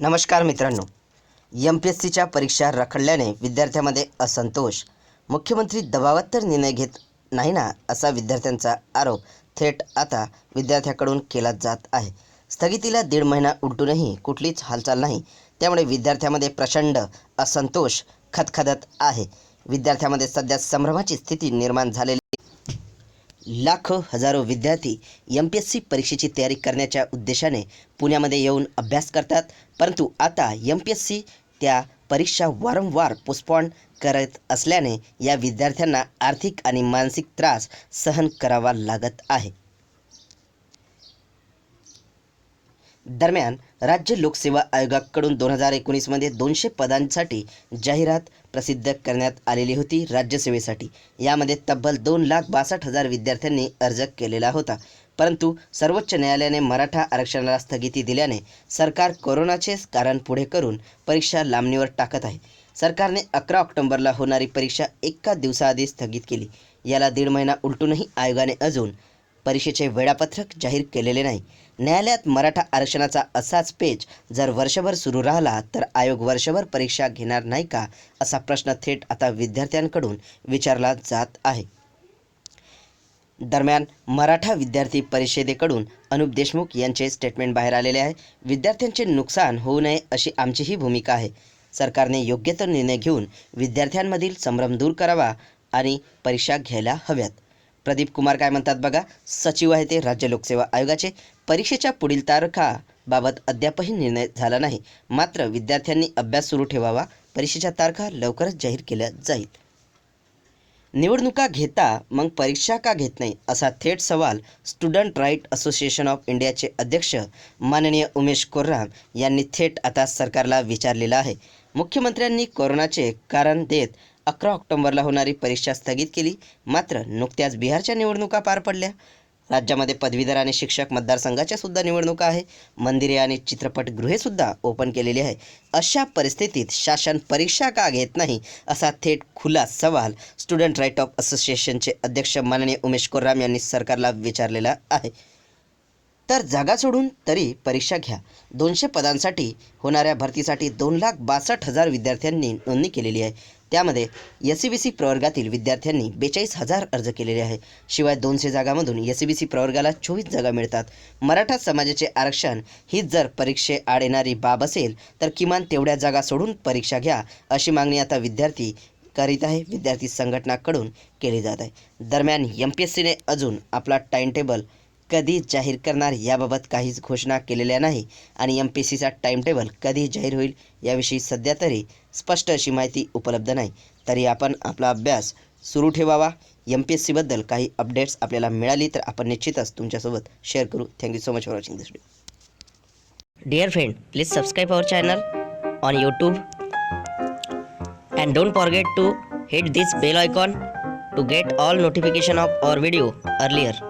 नमस्कार मित्रांनो. M P S सीच्या परीक्षा रखडल्याने विद्यार्थ्यामध्ये असंतोष. मुख्यमंत्री दबावात तर निर्णय घेत नाही ना असा विद्यार्थ्यांचा आरोप थेट आता विद्यार्थ्याकडून केला जात आहे. स्थगितीला दीड महिना उलटूनही कुठलीच हालचाल नाही. त्यामुळे विद्यार्थ्यामध्ये प्रचंड असंतोष खदखदत आहे. विद्यार्थ्यामध्ये सध्या संभ्रमाची स्थिती निर्माण झालेली लाखो हजारो विद्यार्थी एम पी एस सी परीक्षेची तयारी करण्याच्या उद्देशाने पुण्यामध्ये येऊन अभ्यास करतात. परंतु आता एम पी एस सी त्या परीक्षा वारंवार पोस्टपॉन करत असल्याने या विद्यार्थ्यांना आर्थिक आणि मानसिक त्रास सहन करावा लागत आहे. दरम्यान राज्य लोकसेवा आयोगाकडून दोन हजार एकोणीसमध्ये दोनशे पदांसाठी जाहिरात प्रसिद्ध करण्यात आलेली होती राज्यसेवेसाठी. यामध्ये तब्बल दोन लाख बासष्ट हजार विद्यार्थ्यांनी अर्ज केलेला होता. परंतु सर्वोच्च न्यायालयाने मराठा आरक्षणाला स्थगिती दिल्याने सरकार कोरोनाचेच कारण पुढे करून परीक्षा लांबणीवर टाकत आहे. सरकारने अकरा ऑक्टोबरला होणारी परीक्षा एका दिवसाआधी स्थगित केली. याला दीड महिना उलटूनही आयोगाने अजून परीक्षेचे वेळापत्रक जाहीर केलेले नाही. न्यायालयात मराठा आरक्षणाचा असाच पेच जर वर्षभर सुरू राहिला तर आयोग वर्षभर परीक्षा घेणार नाही का असा प्रश्न थेट आता विद्यार्थ्यांकडून विचारला जात आहे. दरम्यान मराठा विद्यार्थी परिषदेकडून अनुप देशमुख यांचे स्टेटमेंट बाहेर आलेले आहे. विद्यार्थ्यांचे नुकसान होऊ नये अशी आमचीही भूमिका आहे. सरकारने योग्य तो निर्णय घेऊन विद्यार्थ्यांमधील संभ्रम दूर करावा आणि परीक्षा घ्यायला हव्यात. प्रदीप कुमार काय म्हणतात बघा? सचिव आहे ते राज्य लोकसेवा आयोगाचे. परीक्षेच्या पुढील तारखाबाबत अद्यापही निर्णय झाला नाही. मात्र विद्यार्थ्यांनी अभ्यास सुरू ठेवावा. परीक्षेच्या तारखा लवकरच जाहीर केल्या जाईल. निवडणुका घेता मग परीक्षा का घेत नाही? असा थेट सवाल स्टुडंट राईट असोसिएशन ऑफ इंडियाचे अध्यक्ष माननीय उमेश कोर्राम यांनी थेट आता सरकारला विचारलेला आहे. मुख्यमंत्र्यांनी कोरोनाचे कारण देत अकरा ऑक्टोबरला होणारी परीक्षा स्थगित केली. मात्र नुकत्याच बिहारच्या निवडणुका पार पडल्या. राज्यामध्ये पदवीधर आणि शिक्षक मतदारसंघाच्या सुद्धा निवडणुका आहे. मंदिरे आणि चित्रपटगृहे सुद्धा ओपन केलेली आहे. अशा परिस्थितीत शासन परीक्षा का घेत नाही असा थेट खुला सवाल स्टुडंट राईट ऑफ असोसिएशनचे अध्यक्ष माननीय उमेश कोर्राम यांनी सरकारला विचारलेला आहे. तर जागा सोडून तरी परीक्षा घ्या. दोनशे पदांसाठी होणाऱ्या भरतीसाठी दोन लाख बासष्ट हजार विद्यार्थ्यांनी नोंदणी केलेली आहे. त्यामध्ये एस सी बी सी प्रवर्गातील विद्यार्थ्यांनी बेचाळीस हजार अर्ज केलेले आहे शिवाय दोनशे जागामधून एस सी बी सी प्रवर्गाला चोवीस जागा मिळतात. मराठा समाजाचे आरक्षण हीच जर परीक्षे आड येणारी बाब असेल तर किमान तेवढ्या जागा सोडून परीक्षा घ्या अशी मागणी आता विद्यार्थी करीत आहे. विद्यार्थी संघटनाकडून केली जात आहे. दरम्यान एम पी एस सीने अजून आपला टाईम टेबल कधी जाहीर करणार याबाबत काहीच घोषणा केलेल्या नाही आणि एम पी एस सीचा टाईमटेबल कधी जाहीर होईल याविषयी सध्या तरी स्पष्ट अशी माहिती उपलब्ध नाही. तरी आपण आपला अभ्यास सुरू ठेवावा. एम पी एस सीबद्दल काही अपडेट्स आपल्याला मिळाली तर आपण निश्चितच तुमच्यासोबत शेअर करू. Thank you so much for watching this video dear friend please subscribe our channel on YouTube and don't forget to hit this bell icon to get all notification of our video earlier